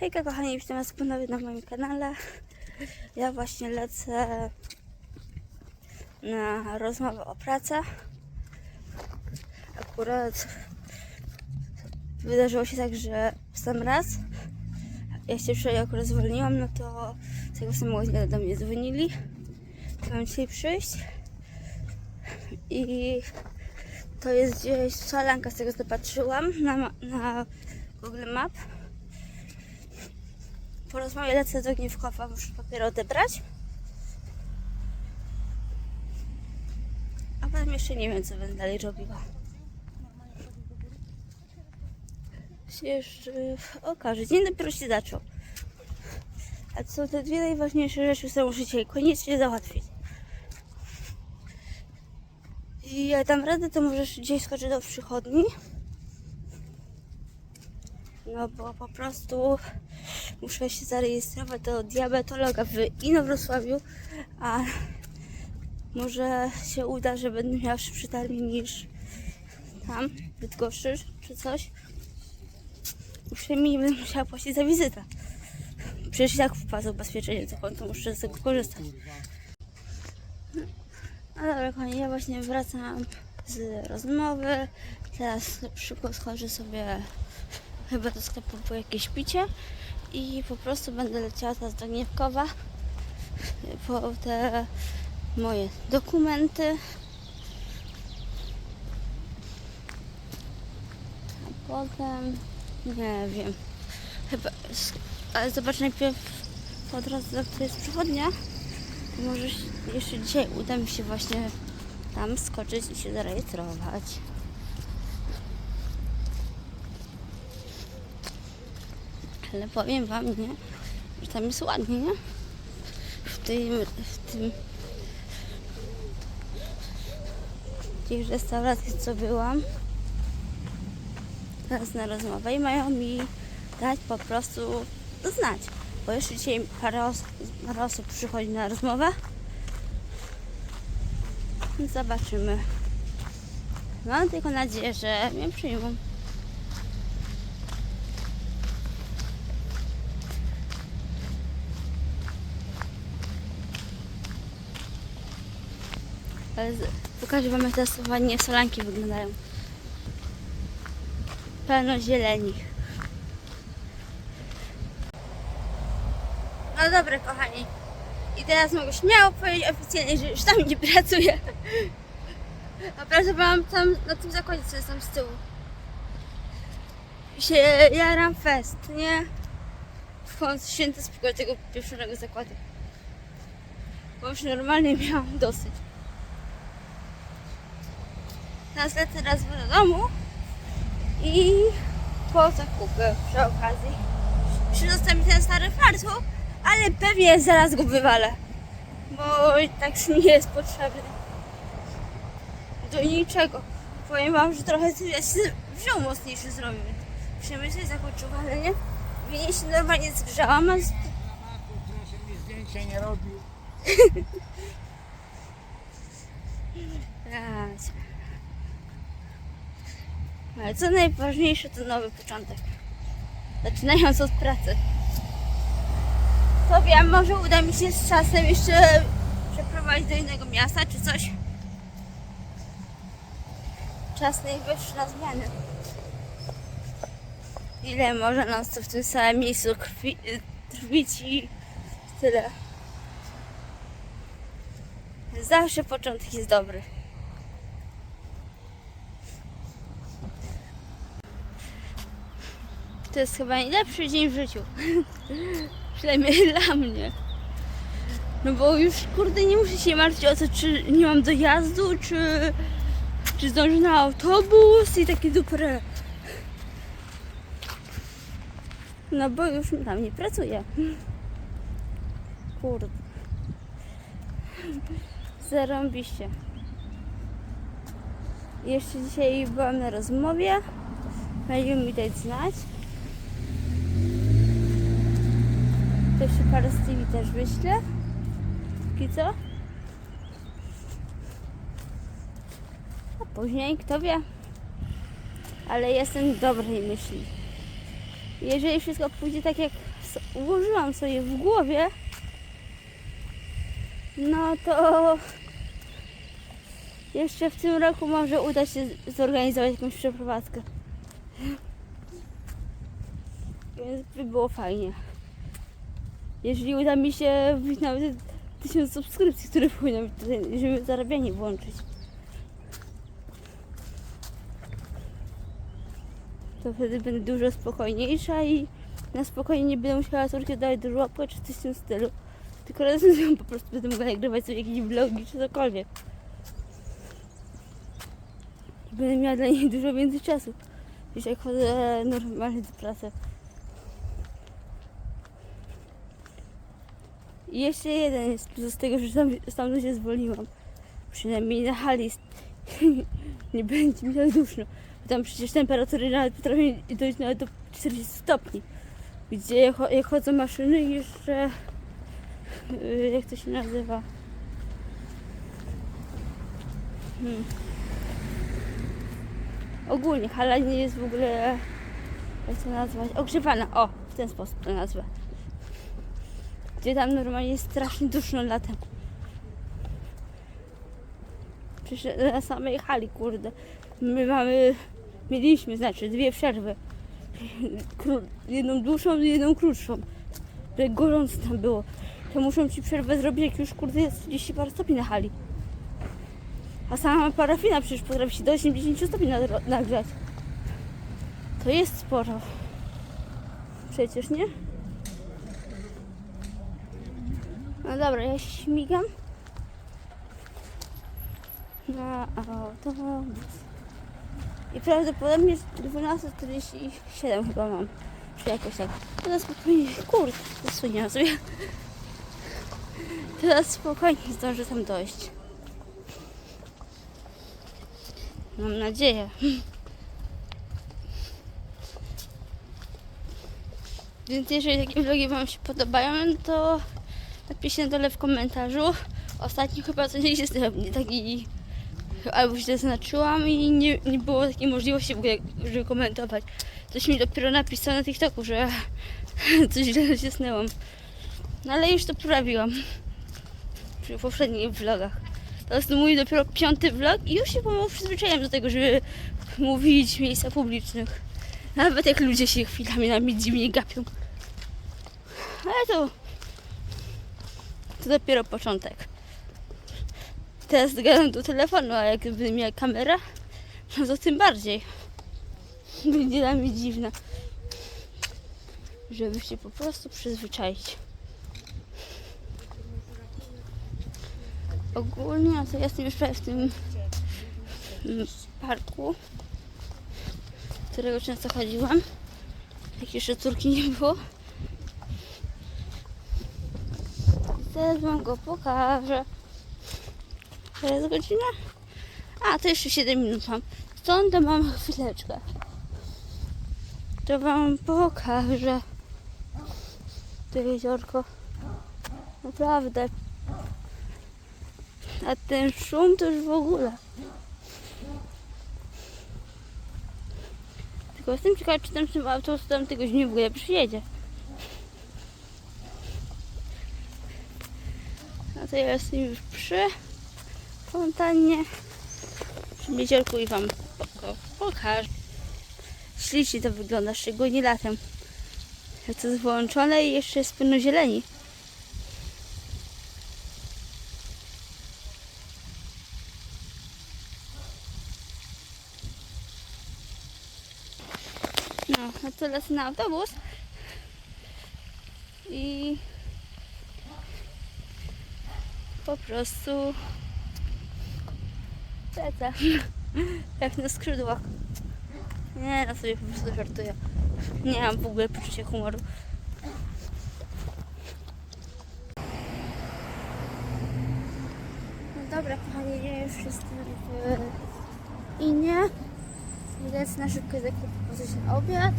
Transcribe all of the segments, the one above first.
Hejka kochani, witam was ponownie na moim kanale. Ja właśnie lecę na rozmowę o pracę. Akurat wydarzyło się tak, że w sam raz, ja się wczoraj akurat zwolniłam, no to z tego samego do mnie dzwonili. Mam dzisiaj przyjść. I to jest gdzieś szalanka, z tego co patrzyłam na, na Google Map. Po rozmowie lecę do Gniewkowa, muszę papiery odebrać. A potem jeszcze nie wiem, co będę dalej robiła. Się okaże. Dzień dopiero się zaczął. A to te dwie najważniejsze rzeczy, które muszę dzisiaj koniecznie załatwić. I jak dam radę, to możesz dzisiaj skoczyć do przychodni. No bo po prostu muszę się zarejestrować do diabetologa w Inowrocławiu, a może się uda, że będę miała szybszy termin niż tam, w Bydgoszczy czy coś. Przynajmniej będę musiała płacić za wizytę. Przecież i tak wpłacę ubezpieczenie do konta, muszę z tego korzystać. No dobra, kochani, ja właśnie wracam z rozmowy. Teraz szybko schodzę sobie chyba do sklepu po jakieś picie i po prostu będę leciała teraz do Gniewkowa po te moje dokumenty. A potem nie wiem. Chyba. Ale zobacz najpierw od razu, jak to jest przychodnia. To może jeszcze dzisiaj uda mi się właśnie tam skoczyć i się zarejestrować. Ale powiem wam, nie, że tam jest ładnie, nie? W tym, w tym w tych restauracji, co byłam teraz na rozmowę i mają mi dać po prostu znać. Bo jeszcze dzisiaj parę osób, parę osób przychodzi na rozmowę. Zobaczymy. Mam tylko nadzieję, że mnie przyjmą. Pokażę Wam jak teraz ładnie solanki wyglądają. Pełno zieleni. No dobra, kochani. I teraz mogę śmiało powiedzieć oficjalnie, że już tam nie pracuję. A pracowałam tam na tym zakładzie, co jest tam z tyłu. I się jaram fest, nie? W końcu święto spokój tego pierwszego zakładu. Bo już normalnie miałam dosyć. Teraz lecę raz do domu i po zakupy przy okazji. Przyrosła mi ten stary fartuch, ale pewnie zaraz go wywalę. Bo tak nie jest potrzebny. Do niczego. Powiem wam, że trochę ja się wziął mocniejszy zrobił. Przemyśleć zakończył walenie. Winie się normalnie zgrzałam, a z- Proszę mi zdjęcia nie robił. Raz. Ale co najważniejsze to nowy początek. Zaczynając od pracy. To wiem, może uda mi się z czasem jeszcze przeprowadzić do innego miasta czy coś. Czas najwyższy na zmiany. Ile może nas to w tym samym miejscu krwi, trwić i tyle. Zawsze początek jest dobry. To jest chyba najlepszy dzień w życiu. Przynajmniej dla mnie. No bo już kurde nie muszę się martwić o to, czy nie mam dojazdu, czy, czy zdążę na autobus i takie dupre. No bo już tam nie pracuję. Kurde. Zarąbiście. Jeszcze dzisiaj byłam na rozmowie. Mają mi dać znać. To jeszcze parę z TV też wyślę. Póki co. A później, kto wie. Ale jestem dobrej myśli. Jeżeli wszystko pójdzie tak, jak ułożyłam sobie w głowie, no to jeszcze w tym roku może uda się zorganizować jakąś przeprowadzkę. Więc by było fajnie. Jeżeli uda mi się wbić nawet tysiąc subskrypcji, które powinno być tutaj, żeby zarabianie włączyć. To wtedy będę dużo spokojniejsza i na spokojnie nie będę musiała córki dawać do żłobka czy coś w tym stylu. Tylko razem z nią po prostu będę mogła nagrywać sobie jakieś vlogi czy cokolwiek. I będę miała dla niej dużo więcej czasu jak chodzę normalnie do pracy. I jeszcze jeden jest z tego, że tam, stamtąd się zwolniłam. Przynajmniej na hali nie będzie mi tak duszno. Bo tam przecież temperatury nawet potrafią dojść nawet do 40 stopni. Gdzie jak cho- jak chodzą maszyny jeszcze yy, jak to się nazywa? Hmm. Ogólnie hala nie jest w ogóle jak to nazwać? Ogrzewana. O, w ten sposób to nazwę. Gdzie tam normalnie jest strasznie duszno latem. Przecież na samej hali, kurde. My mamy, mieliśmy, znaczy, dwie przerwy. Kró- jedną dłuższą jedną krótszą. Jak gorąco tam było. To muszą ci przerwę zrobić, jak już, kurde, jest 30 parę stopni na hali. A sama parafina przecież potrafi się do 80 stopni nagrzać. To jest sporo. Przecież, nie? No dobra, ja się śmigam na autobus. I prawdopodobnie 12.47 chyba mam. Czy jakoś tak. Teraz spokojnie, kurde, zasłoniłam sobie. Teraz spokojnie zdążę tam dojść. Mam nadzieję. Więc jeżeli takie vlogi Wam się podobają, to napiszcie na dole w komentarzu. Ostatnio chyba coś się nie taki albo źle zaznaczyłam i nie, nie było takiej możliwości w ogóle, żeby komentować. Coś mi dopiero napisał na TikToku, że coś źle nacisnęłam. No ale już to poprawiłam. Przy poprzednich vlogach. To jest mój dopiero piąty vlog i już się pomału przyzwyczaiłem do tego, żeby mówić w miejscach publicznych. Nawet jak ludzie się chwilami na mnie dziwnie gapią. Ale to to dopiero początek. Teraz gadam do telefonu, a jak będę miała kamerę, no to tym bardziej. Będzie dla mnie dziwna. Żeby się po prostu przyzwyczaić. Ogólnie, no to ja jestem już prawie w tym mm, parku, którego często chodziłam. Jak jeszcze córki nie było. I Teraz wam go pokażę. Jest godzina? A, to jeszcze 7 minut mam. Stąd mam chwileczkę. To wam pokażę. To jeziorko. Naprawdę. A ten szum to już w ogóle. Tylko jestem ciekawa, czy tam tym autobus tam tego w ogóle przyjedzie. To ja jestem już przy fontannie, przy jeziorku i Wam poko- pokażę. Ślicznie to wygląda, szczególnie latem. Jak to jest wyłączone i jeszcze jest pełno zieleni. No, no to lecę na autobus. I po prostu lecę. Jak na skrzydłach. Nie, no sobie po prostu żartuję. Nie mam w ogóle poczucia humoru. No dobra, kochani, ja już jestem w Inie. Widać na szybko zakupić się obiad.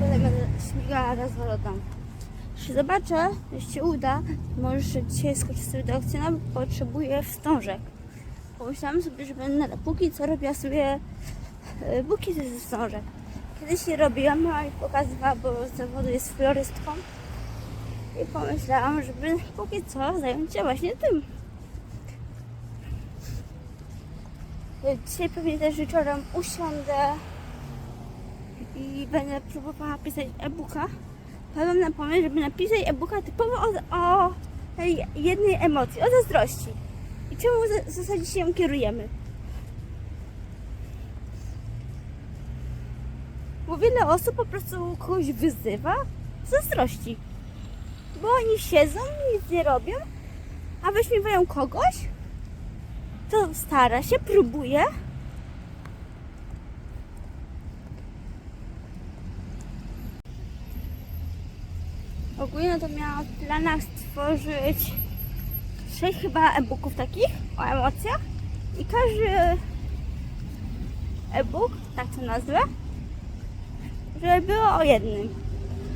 Będę śmigała raz wodą. Zobaczę, jeśli się uda, może jeszcze dzisiaj skoczyć sobie do aukcjona, bo potrzebuję wstążek. Pomyślałam sobie, że będę póki co robiła sobie e, bukiety ze wstążek. Kiedyś nie robiłam, mama mi pokazywała, bo z zawodu jest florystką. I pomyślałam, żeby póki co zająć się właśnie tym. Dzisiaj pewnie też wieczorem usiądę i będę próbowała pisać e-booka. Padłam na pomysł, żeby napisać e-booka typowo o, o jednej emocji, o zazdrości. I czemu w zasadzie się ją kierujemy. Bo wiele osób po prostu kogoś wyzywa z zazdrości. Bo oni siedzą, nic nie robią, a wyśmiewają kogoś, to stara się, próbuje. Ogólnie to miałam w planach stworzyć sześć chyba e-booków takich o emocjach i każdy e-book, tak to nazwę, żeby było o jednym.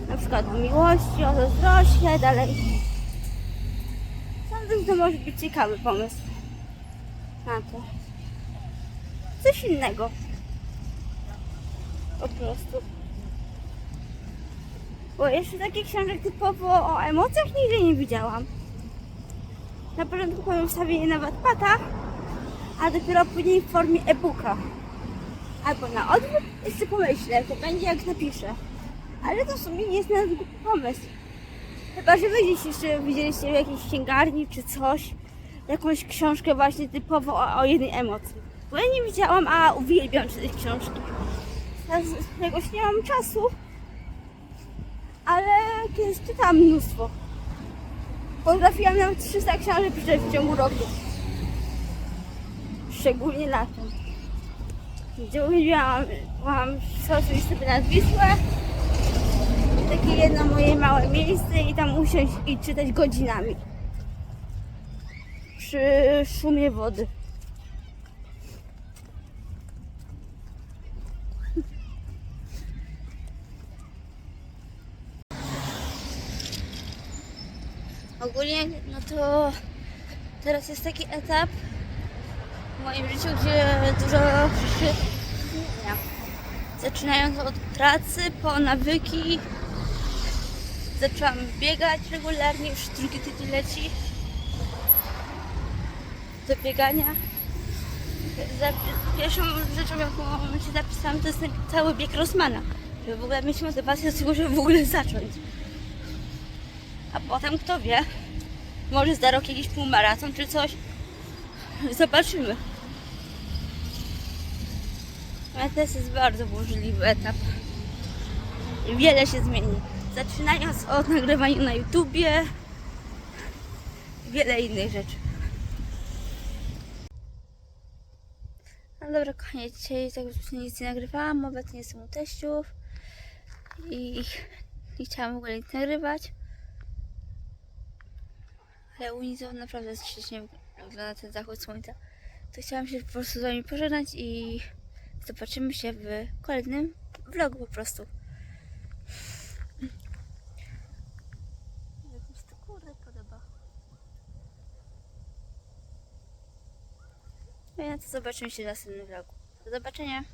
Na przykład o miłości, o zazdrości, dalej. Sądzę, że to może być ciekawy pomysł na to. Coś innego. Po prostu. Bo jeszcze takich książek typowo o emocjach nigdy nie widziałam. Na początku powiem wstawienie na Wattpata, a dopiero później w formie e-booka. Albo na odwrót, jeszcze pomyślę, to będzie jak napiszę. Ale to w sumie nie jest na głupi pomysł. Chyba, że wy gdzieś jeszcze widzieliście w jakiejś księgarni czy coś, jakąś książkę właśnie typowo o, o jednej emocji. Bo ja nie widziałam, a uwielbiam czytać książki. Teraz jakoś nie mam czasu, ale kiedyś czytałam mnóstwo. Potrafiłam nawet 300 książek przeczytać w ciągu roku. Szczególnie latem. Gdzie uwielbiałam mam sobie sobie nad. Takie jedno moje małe miejsce i tam usiąść i czytać godzinami. Przy szumie wody. Ogólnie, no to teraz jest taki etap w moim życiu, gdzie dużo rzeczy zmienia. Zaczynając od pracy, po nawyki. Zaczęłam biegać regularnie, już drugi tydzień leci. Do biegania. Pierwszą rzeczą, jaką się zapisałam, to jest cały bieg Rossmana. Żeby w ogóle mieć motywację do tego, żeby w ogóle zacząć. A potem kto wie, może za rok jakiś półmaraton czy coś. Zobaczymy. Ale to jest bardzo burzliwy etap. Wiele się zmieni. Zaczynając od nagrywania na YouTubie, wiele innych rzeczy. No dobra, kochanie, dzisiaj tak już nic nie nagrywałam, obecnie jestem u teściów i nie chciałam w ogóle nic nagrywać. Ale to naprawdę ślicznie wygląda ten zachód słońca. To chciałam się po prostu z wami pożegnać i zobaczymy się w kolejnym vlogu po prostu. Jak mi się to kurde podoba. No i na to zobaczymy się w następnym vlogu. Do zobaczenia.